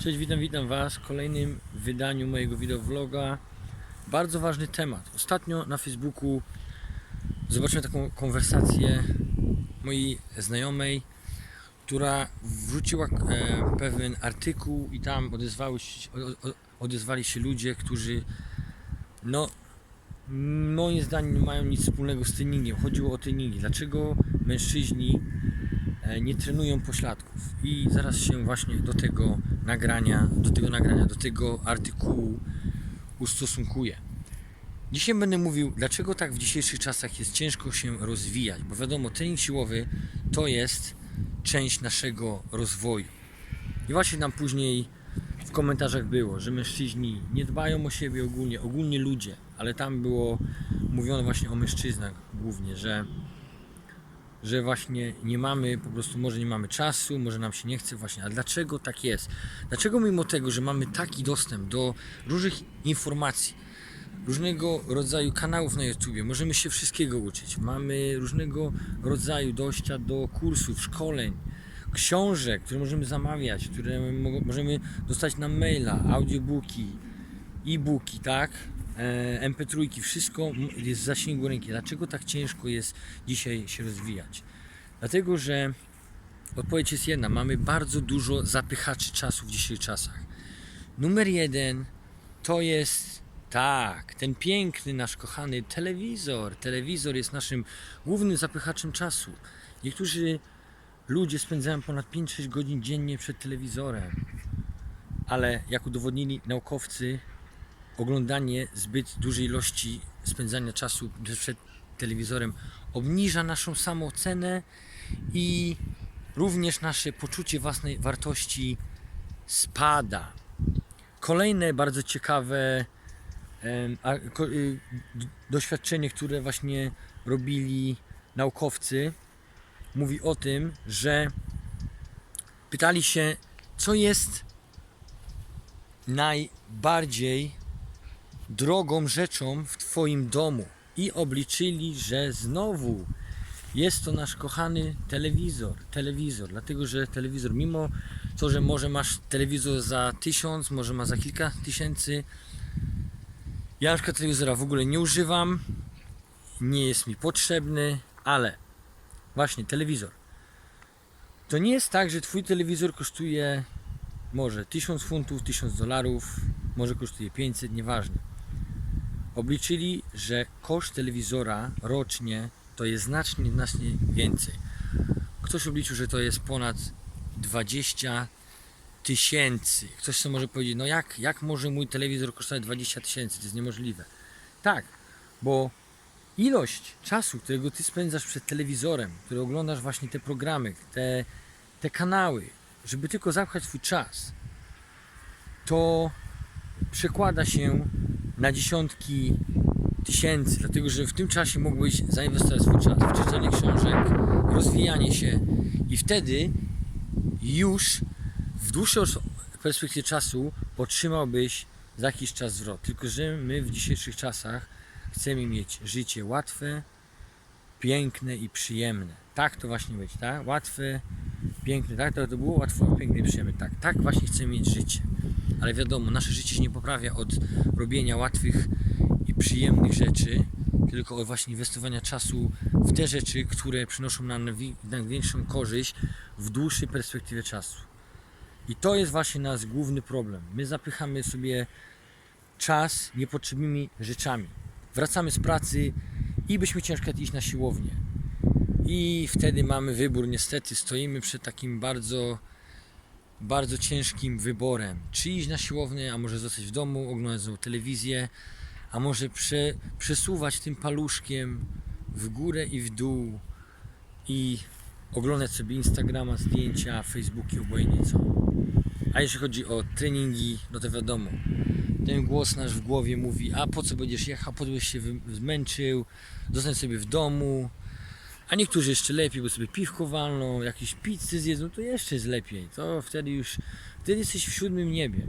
Cześć, witam, witam Was w kolejnym wydaniu mojego wideowloga. Bardzo ważny temat. Ostatnio na Facebooku zobaczyłem taką konwersację mojej znajomej, która wrzuciła e, pewien artykuł i tam odezwały się, odezwali się ludzie, którzy no moim zdaniem nie mają nic wspólnego z treningiem. Chodziło o treningi. Dlaczego mężczyźni nie trenują pośladków? I zaraz się właśnie do tego nagrania, do tego nagrania, do tego artykułu ustosunkuję. Dzisiaj będę mówił, dlaczego tak w dzisiejszych czasach jest ciężko się rozwijać, bo wiadomo, trening siłowy to jest część naszego rozwoju. I właśnie nam później w komentarzach było, że mężczyźni nie dbają o siebie ogólnie, ogólnie ludzie, ale tam było mówione właśnie o mężczyznach głównie, że, że właśnie nie mamy, po prostu może nie mamy czasu, może nam się nie chce właśnie, a dlaczego tak jest? Dlaczego mimo tego, że mamy taki dostęp do różnych informacji, różnego rodzaju kanałów na YouTubie, możemy się wszystkiego uczyć, mamy różnego rodzaju dojścia do kursów, szkoleń, książek, które możemy zamawiać, które mo- możemy dostać na maila, audiobooki, e-booki, tak? E, MP3, wszystko jest w zasięgu ręki. Dlaczego tak ciężko jest dzisiaj się rozwijać? Dlatego, że odpowiedź jest jedna. Mamy bardzo dużo zapychaczy czasu w dzisiejszych czasach. Numer jeden to jest tak, ten piękny nasz kochany telewizor. Telewizor jest naszym głównym zapychaczem czasu. Niektórzy ludzie spędzają ponad 5-6 godzin dziennie przed telewizorem, ale jak udowodnili naukowcy, oglądanie zbyt dużej ilości spędzania czasu przed telewizorem obniża naszą samoocenę i również nasze poczucie własnej wartości spada. Kolejne bardzo ciekawe y, doświadczenie, które właśnie robili naukowcy, mówi o tym, że pytali się, co jest najbardziej drogą rzeczą w Twoim domu. I obliczyli, że znowu jest to nasz kochany telewizor. Telewizor, dlatego że telewizor, mimo to, że może masz telewizor za tysiąc, może ma za kilka tysięcy, ja na telewizora w ogóle nie używam, nie jest mi potrzebny, ale właśnie telewizor. To nie jest tak, że twój telewizor kosztuje może 1000 funtów, 1000 dolarów, może kosztuje 500, nieważne. Obliczyli, że koszt telewizora rocznie to jest znacznie, znacznie więcej. Ktoś obliczył, że to jest ponad 20 tysięcy. Ktoś sobie może powiedzieć, no jak, jak może mój telewizor kosztować 20 tysięcy? To jest niemożliwe. Tak, bo ilość czasu, którego ty spędzasz przed telewizorem, który oglądasz właśnie te programy, te, te kanały, żeby tylko zapchać swój czas, to przekłada się na dziesiątki tysięcy, dlatego że w tym czasie mógłbyś zainwestować swój czas w czytanie książek, rozwijanie się i wtedy już w dłuższej perspektywie czasu otrzymałbyś za jakiś czas zwrot. Tylko, że my w dzisiejszych czasach chcemy mieć życie łatwe, piękne i przyjemne. Tak to właśnie być, tak? Łatwe, piękne, tak? To, to było łatwe, piękne i przyjemne. Tak, tak właśnie chcemy mieć życie. Ale wiadomo, nasze życie się nie poprawia od robienia łatwych i przyjemnych rzeczy, tylko od właśnie inwestowania czasu w te rzeczy, które przynoszą nam największą korzyść w dłuższej perspektywie czasu. I to jest właśnie nasz główny problem. My zapychamy sobie czas niepotrzebnymi rzeczami. Wracamy z pracy i byśmy ciężko iść na siłownię. I wtedy mamy wybór, niestety stoimy przed takim bardzo, bardzo ciężkim wyborem. Czy iść na siłownię, a może zostać w domu, oglądać telewizję, a może prze, przesuwać tym paluszkiem w górę i w dół i oglądać sobie Instagrama, zdjęcia, Facebooki, obojętnie co. A jeśli chodzi o treningi, no to wiadomo, ten głos nasz w głowie mówi, a po co będziesz jechał, po co byś się zmęczył, zostań sobie w domu. A niektórzy jeszcze lepiej, bo sobie piwko walną, jakieś pizzy zjedzą, to jeszcze jest lepiej. To wtedy już, wtedy jesteś w siódmym niebie.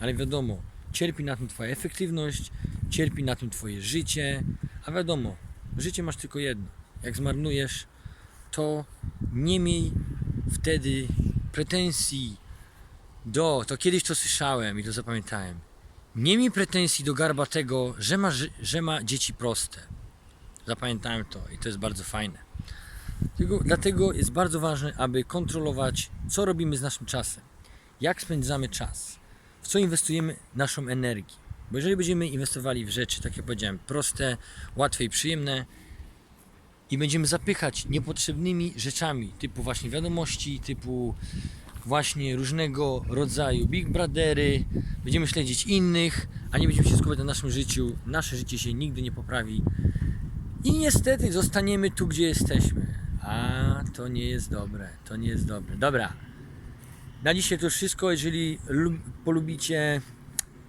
Ale wiadomo, cierpi na tym twoja efektywność, cierpi na tym twoje życie, a wiadomo, życie masz tylko jedno. Jak zmarnujesz, to nie miej wtedy pretensji do, to kiedyś to słyszałem i to zapamiętałem. Nie mi pretensji do Garbatego, że ma, że ma dzieci proste. Zapamiętałem to i to jest bardzo fajne. Dlatego, jest bardzo ważne, aby kontrolować, co robimy z naszym czasem, jak spędzamy czas, w co inwestujemy naszą energię. Bo jeżeli będziemy inwestowali w rzeczy, tak jak powiedziałem, proste, łatwe i przyjemne, i będziemy zapychać niepotrzebnymi rzeczami, typu właśnie wiadomości, typu właśnie różnego rodzaju Big Brothery, będziemy śledzić innych, a nie będziemy się skupiać na naszym życiu, nasze życie się nigdy nie poprawi i niestety zostaniemy tu, gdzie jesteśmy. A to nie jest dobre, to nie jest dobre. Dobra, na dzisiaj to wszystko. Jeżeli lub, polubicie,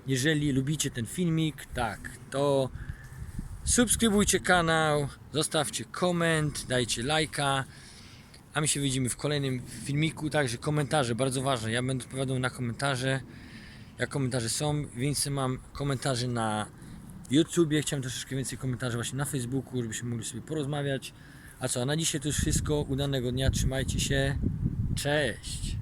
jeżeli lubicie ten filmik, tak, to subskrybujcie kanał, zostawcie koment, dajcie lajka. A my się widzimy w kolejnym filmiku. Także komentarze, bardzo ważne. Ja będę odpowiadał na komentarze. Jak komentarze są, więcej mam komentarzy na YouTubie. Chciałem troszeczkę więcej komentarzy właśnie na Facebooku, żebyśmy mogli sobie porozmawiać. A co, na dzisiaj to już wszystko. Udanego dnia, trzymajcie się. Cześć!